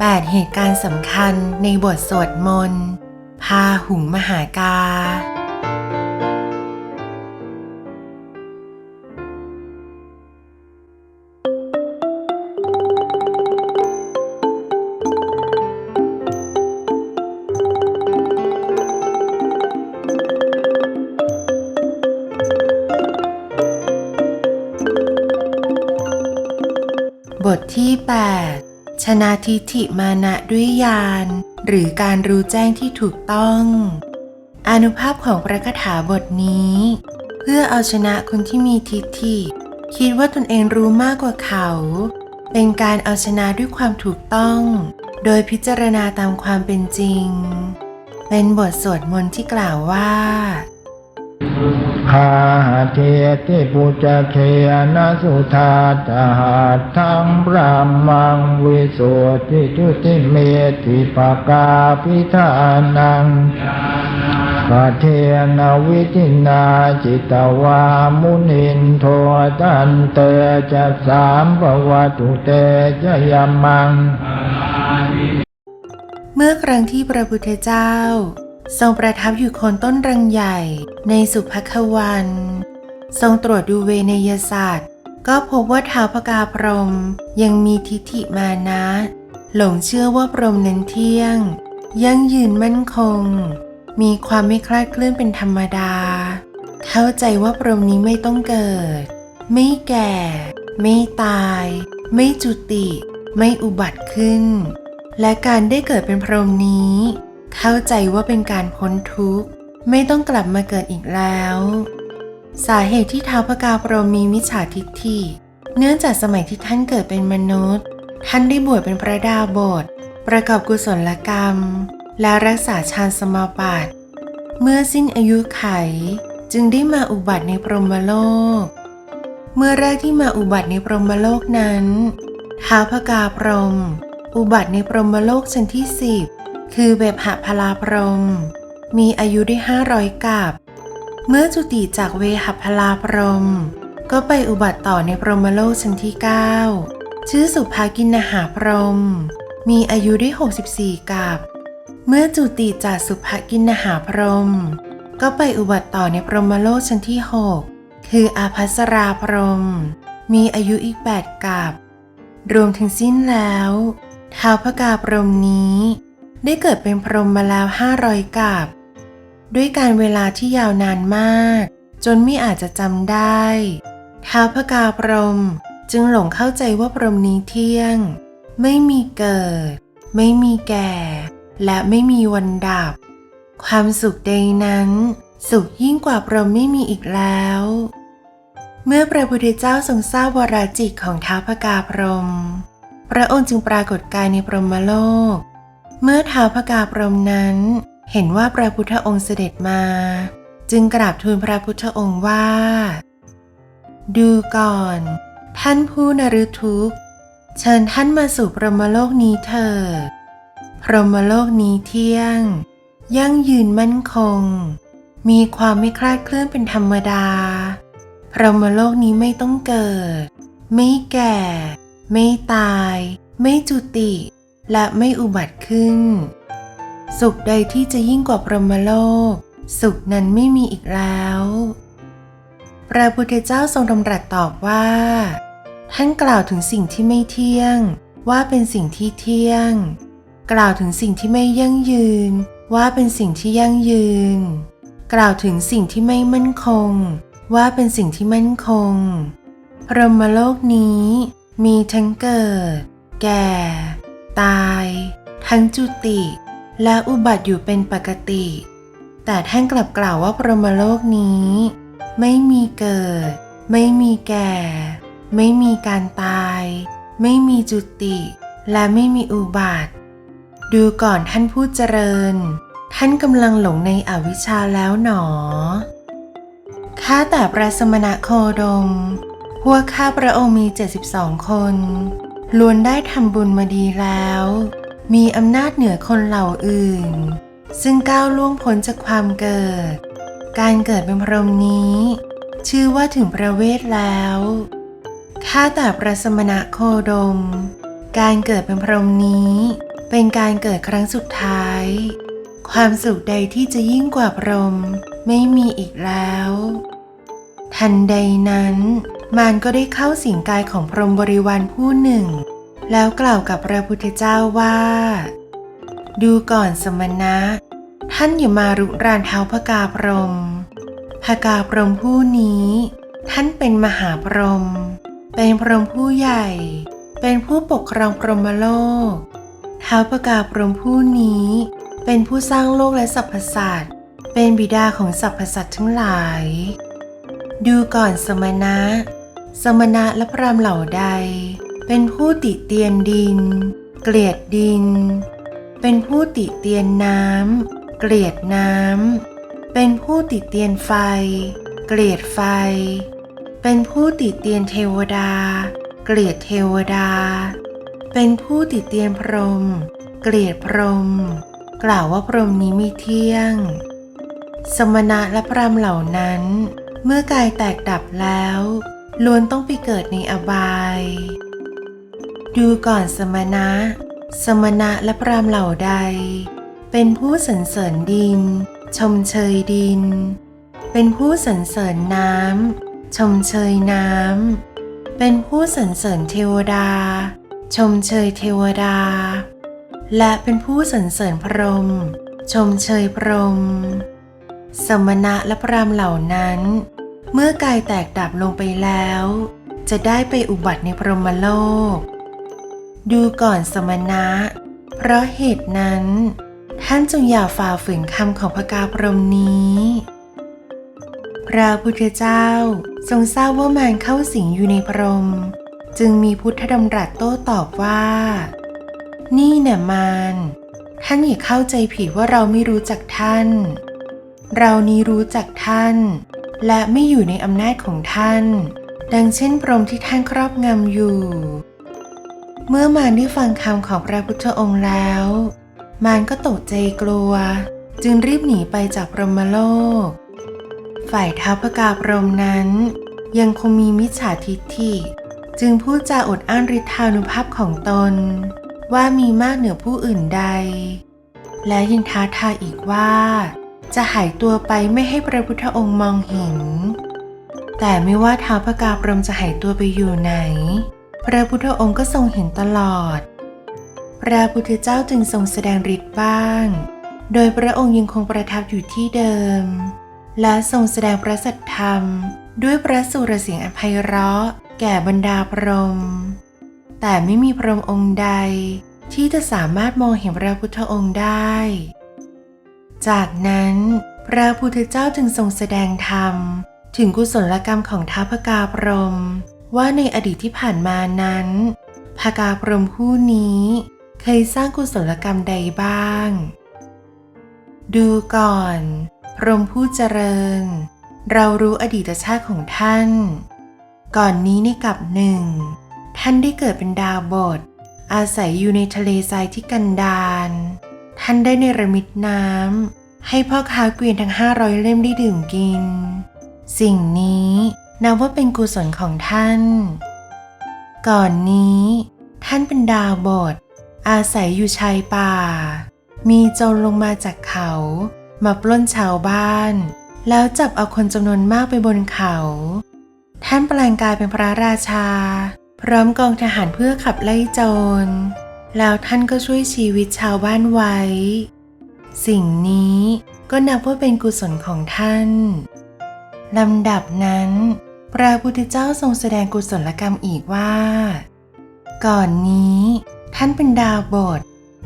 8 เหตุการณ์สำคัญในบทสวดมนต์พาหุงมหากา บทที่ 8 ชนะทิฐิมานะด้วยญาณหรือการรู้แจ้งที่ถูกต้อง อนุภาพของพระคาถาบทนี้ เพื่อเอาชนะคนที่มีทิฐิ คิดว่าตนเองรู้มากกว่าเขา เป็นการเอาชนะด้วยความถูกต้อง โดยพิจารณาตามความเป็นจริง เป็นบทสวดมนต์ที่กล่าวว่า คาหาเทติปุจเคนะสุธาตหาทังพระมังวิสุทธิทุติเมติปกาพิธานังกาเทนาวิจินาจิตวามุนินโทตันเตจะสามปวัตุเตจะยามัง เมื่อครั้งที่พระพุทธเจ้า ทรงประทับอยู่โคนต้นรังใหญ่ในสุภควัน ทรงตรวจดูเวเนยศาสตร์ ก็พบว่าเท้าวพกาพรหมยังมีทิฏฐิมานะหลงเชื่อว่าพรหมนั้นเที่ยง ยั่งยืนมั่นคง มีความไม่คลาดเคลื่อนเป็นธรรมดา เข้าใจว่าพรหมนี้ไม่ต้องเกิด ไม่แก่ ไม่ตาย ไม่จุติ ไม่อุบัติขึ้น และการได้เกิดเป็นพรหมนี้ เข้าใจว่าเป็นการพ้นทุกข์ ไม่ต้องกลับมาเกิดอีกแล้ว สาเหตุที่ท้าวพระกาพรมีมิจฉาทิฏฐิเนื่องจากสมัยที่ท่านเกิดเป็นมนุษย์ ท่านได้บวชเป็นพระดาบท ประกอบกุศลกรรม และรักษาฌานสมาบัติ เมื่อสิ้นอายุไขจึงได้มาอุบัติในพรหมโลก เมื่อแรกที่มาอุบัติในพรหมโลกนั้นท้าวพระกาพรหมอุบัติในพรหมโลกชั้นที่สิบ คือเบบหพลาพรหมมีอายุได้ห้าร้อยกับ เมื่อจุติจากเวหพลาพรหมก็ไปอุบัติต่อในพรหมโลกชั้นที่เก้าชื่อสุภากินหาพรหมมีอายุได้หกสิบสี่กับ เมื่อจุติจากสุภกินหาพรหมก็ไปอุบัติต่อในพรหมโลกชั้นที่หกคืออาภัสราพรหมมีอายุอีกแปดกับ รวมถึงสิ้นแล้วท้าวพระกาพรหมนี้ ได้เกิดเป็นพรหมมาแล้วห้ารอยกับ ด้วยการเวลาที่ยาวนานมาก จนไม่อาจจะจำได้ท้าวพระกาพรหมจึงหลงเข้าใจว่าพรหมนี้เที่ยง ไม่มีเกิด ไม่มีแก่ และไม่มีวันดับ ความสุขใดนั้น สุขยิ่งกว่าพรหมไม่มีอีกแล้ว เมื่อพระพุทธเจ้าทรงทราบวราจิตของท้าวพระกาพรหมพระองค์จึงปรากฏกายในพรหมโลก เมื่อท้าวพระกาพรมนั้น เห็นว่าพระพุทธองค์เสด็จมา จึงกราบทูลพระพุทธองค์ว่า ดูก่อน ท่านผู้นฤทุกข์เชิญท่านมาสู่พรหมโลกนี้เถิดพรหมโลกนี้เที่ยง ยั่งยืนมั่นคง มีความไม่คลาดเคลื่อนเป็นธรรมดา พรหมโลกนี้ไม่ต้องเกิด ไม่แก่ ไม่ตาย ไม่จุติ และไม่อุบัติขึ้น สุขใดที่จะยิ่งกว่าพรหมโลก สุขนั้นไม่มีอีกแล้ว พระพุทธเจ้าทรงดำรัสตอบว่า ท่านกล่าวถึงสิ่งที่ไม่เที่ยง ว่าเป็นสิ่งที่เที่ยง กล่าวถึงสิ่งที่ไม่ยั่งยืน ว่าเป็นสิ่งที่ยั่งยืน กล่าวถึงสิ่งที่ไม่มั่นคง ว่าเป็นสิ่งที่มั่นคงพรหมโลกนี้มีทั้งเกิด แก่ ตาย ทั้งจุติและอุบัติอยู่เป็นปกติ แต่ท่านกลับกล่าวว่าพรหมโลกนี้ ไม่มีเกิด ไม่มีแก่ ไม่มีการตาย ไม่มีจุติ และไม่มีอุบัติ ดูก่อนท่านผู้เจริญ ท่านกำลังหลงในอวิชชาแล้วหนอ ข้าแต่พระสมณะโคดม พวกข้าพระองค์มี 72 คน ล้วนได้ทำบุญมาดีแล้ว มีอำนาจเหนือคนเหล่าอื่น ซึ่งก้าวล่วงพ้นจากความเกิด การเกิดเป็นพรหมนี้ ชื่อว่าถึงประเวทแล้วข้าแต่พระสมณะโคดม การเกิดเป็นพรหมนี้ เป็นการเกิดครั้งสุดท้าย ความสุขใดที่จะยิ่งกว่าพรหมไม่มีอีกแล้ว ทันใดนั้น มารก็ได้เข้าสิงกายของพรหมบริวารผู้หนึ่ง แล้วกล่าวกับพระพุทธเจ้าว่า ดูก่อนสมณะ ท่านอย่ามารุกรานเท้าพระกาพรหมพระกาพรหมผู้นี้ ท่านเป็นมหาพรหมเป็นพรหมผู้ใหญ่ เป็นผู้ปกครองพรหมโลก เท้าพระกาพรหมผู้นี้ เป็นผู้สร้างโลกและสรรพสัตว์เป็นบิดาของสรรพสัตว์ทั้งหลาย ดูก่อนสมณะ สมณะและพรามเหล่าใด เป็นผู้ติเตียนดิน เกลียดดิน เป็นผู้ติเตียนน้ำเกลียดน้ำเป็นผู้ติเตียนไฟ เกลียดไฟ เป็นผู้ติเตียนเทวดา เกลียดเทวดา เป็นผู้ติเตียนพรหมเกลียดพรหมกล่าวว่าพรหมนี้ไม่เที่ยง สมณะและพรามเหล่านั้น เมื่อกายแตกดับแล้ว ล้วนต้องไปเกิดในอบาย ดูก่อนสมณะ สมณะและพรามเหล่าใด เป็นผู้สรรเสริญดิน ชมเชยดิน เป็นผู้สรรเสริญน้ำ ชมเชยน้ำ เป็นผู้สรรเสริญเทวดา ชมเชยเทวดา และเป็นผู้สรรเสริญพรหมชมเชยพรหมสมณะและพรามเหล่านั้น เมื่อกายแตกดับลงไปแล้ว จะได้ไปอุบัติในพรหมโลก ดูก่อนสมณะ เพราะเหตุนั้น ท่านจงอย่าฝ่าฝืนคำของพระกาพรหมนี้ พระพุทธเจ้าทรงทราบว่ามารเข้าสิงอยู่ในพรหมจึงมีพุทธดำรัสโต้ตอบว่า นี่น่ะมารท่านอย่าเข้าใจผิดว่าเราไม่รู้จักท่าน เรานี้รู้จักท่าน และไม่อยู่ในอำนาจของท่าน ดังเช่นพรมที่ท่านครอบงำอยู่ เมื่อมารได้ฟังคำของพระพุทธองค์แล้ว มารก็ตกใจกลัว จึงรีบหนีไปจากพรหมโลก ฝ่ายท้าวพระกาพรมนั้น ยังคงมีมิจฉาทิฏฐิจึงพูดจาอดอ้างฤทธานุภาพของตน ว่ามีมากเหนือผู้อื่นใด และยังท้าทายอีกว่า จะหายตัวไปไม่ให้พระพุทธองค์มองเห็น แต่ไม่ว่าท้าวพระกาพรมจะหายตัวไปอยู่ไหน พระพุทธองค์ก็ทรงเห็นตลอด พระพุทธเจ้าจึงทรงแสดงฤทธิ์บ้าง โดยพระองค์ยังคงประทับอยู่ที่เดิม และทรงแสดงพระสัทธรรม ด้วยพระสุรเสียงอันไพเราะ แก่บรรดาพรหมแต่ไม่มีพรหมองค์ใดที่จะสามารถมองเห็นพระพุทธองค์ได้ จากนั้นพระพุทธเจ้าจึงทรงแสดงธรรม ถึงกุศลกรรมของท้าพกาพรหมว่าในอดีตที่ผ่านมานั้นพกาพรหมผู้นี้ เคยสร้างกุศลกรรมใดบ้าง ดูก่อน พรมผู้เจริญ เรารู้อดีตชาติของท่าน ก่อนนี้ในกับหนึ่ง ท่านได้เกิดเป็นดาวบท อาศัยอยู่ในทะเลทรายที่กันดาร ท่านได้เนรมิตน้ำให้พ่อค้าเกวียนทั้งห้าร้อยเล่มได้ดื่มกิน สิ่งนี้นับว่าเป็นกุศลของท่าน ก่อนนี้ ท่านเป็นดาวบทอาศัยอยู่ชายป่า มีโจรลงมาจากเขา มาปล้นชาวบ้าน แล้วจับเอาคนจำนวนมากไปบนเขา ท่านแปลงกายเป็นพระราชา พร้อมกองทหารเพื่อขับไล่โจร แล้วท่านก็ช่วยชีวิตชาวบ้านไว้ สิ่งนี้ก็นับว่าเป็นกุศลของท่านลำดับนั้น พระพุทธเจ้าทรงแสดงกุศลกรรมอีกว่า ก่อนนี้ ท่านเป็นดาวบท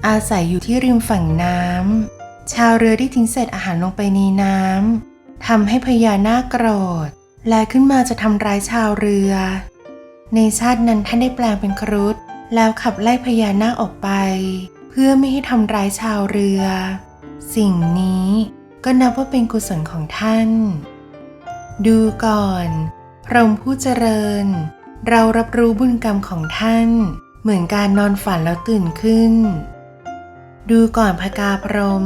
อาศัยอยู่ที่ริมฝั่งน้ำชาวเรือได้ทิ้งเศษอาหารลงไปในน้ำทำให้พญานาคโกรธ และขึ้นมาจะทำร้ายชาวเรือ ในชาตินั้นท่านได้แปลงเป็นครุฑ แล้วขับไล่พญานาคออกไป เพื่อไม่ให้ทำร้ายชาวเรือ สิ่งนี้ก็นับว่าเป็นกุศลของท่าน ดูก่อนพระองค์ผู้เจริญ เรารับรู้บุญกรรมของท่าน เหมือนการนอนฝันแล้วตื่นขึ้น ดูก่อนพกาพรหม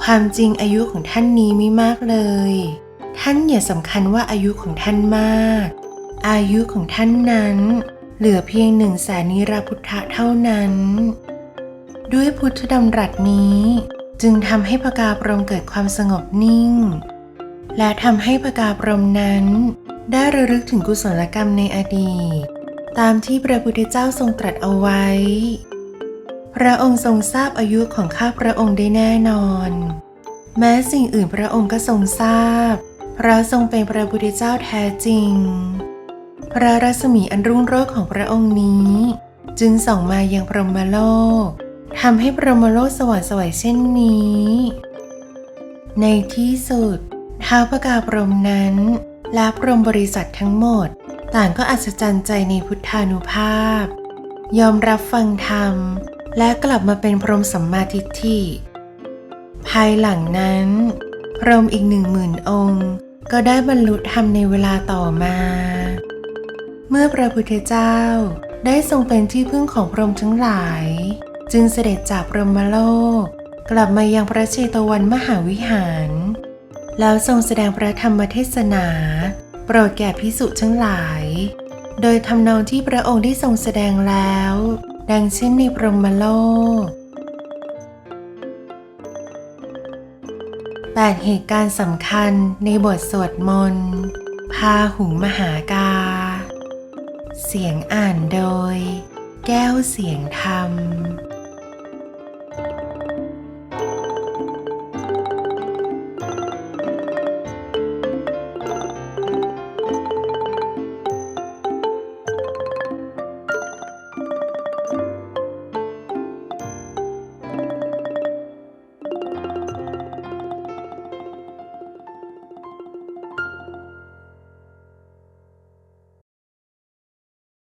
ความจริงอายุของท่านนี้ไม่มากเลย ท่านอย่าสำคัญว่าอายุของท่านมาก อายุของท่านนั้น เหลือเพียงหนึ่งแสนนิราพุทธะเท่านั้น ด้วยพุทธดำรัสนี้ จึงทำให้พกาพรมเกิดความสงบนิ่ง และทำให้พกาพรมนั้น ได้ระลึกถึงกุศลกรรมในอดีต ตามที่พระพุทธเจ้าทรงตรัสเอาไว้ พระองค์ทรงทราบอายุของข้าพระองค์ได้แน่นอน แม้สิ่งอื่นพระองค์ก็ทรงทราบเพราะทรงเป็นพระพุทธเจ้าแท้จริง พระรัศมีอันรุ่งโรจน์ของพระองค์นี้ จึงส่องมายังพรหมโลกทำให้พรหมโลกสว่างสวยเช่นนี้ ในที่สุดท้าวพระกาพรหมนั้นและพรหมบริษัททั้งหมด ต่างก็อัศจรรย์ใจในพุทธานุภาพ ยอมรับฟังธรรม และกลับมาเป็นพรหมสัมมาทิฏฐิภายหลังนั้น พรหมอีกหนึ่งหมื่นองค์ ก็ได้บรรลุธรรมในเวลาต่อมา เมื่อพระพุทธเจ้าได้ทรงเป็นที่พึ่งของพรหมทั้งหลาย จึงเสด็จจากพรหมโลก กลับมายังพระเชตวันมหาวิหาร แล้วทรงแสดงพระธรรมเทศนา โปรดแก่พิสุทั้งหลาย โดยทำนองที่พระองค์ได้ทรงแสดงแล้ว ดังเช่นในพรหมโลกแปดเหตุการณ์สำคัญในบทสวดมนต์พาหุงมหากา เสียงอ่านโดย แก้วเสียงธรรม